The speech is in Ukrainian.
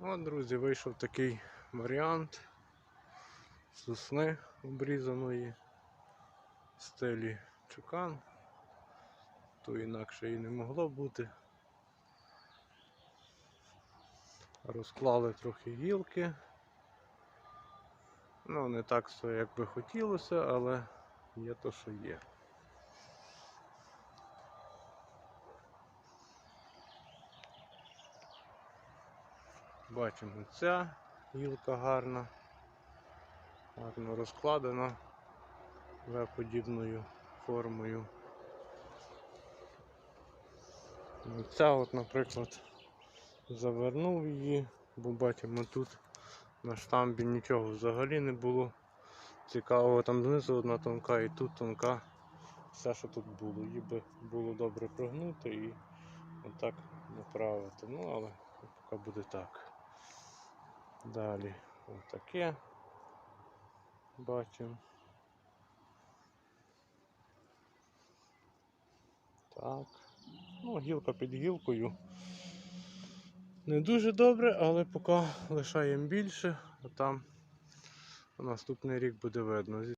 От, друзі, вийшов такий варіант сосни обрізаної в стилі чукан. То інакше і не могло бути. Розклали трохи гілки. Ну, не так все, як би хотілося, але є то, що є. Бачимо, ця гілка гарна, гарно розкладена В-подібною формою. Ну, Ця от, наприклад, завернув її, бо бачимо тут на штамбі нічого взагалі не було. Цікавого там знизу одна тонка і тут тонка. Все, що тут було. Її би було добре прогнути і отак направити. Ну, але поки буде так. Далі отаке. Бачимо. Так. Ну, гілка під гілкою. Не дуже добре, але поки лишаємо більше, а там наступний рік буде видно.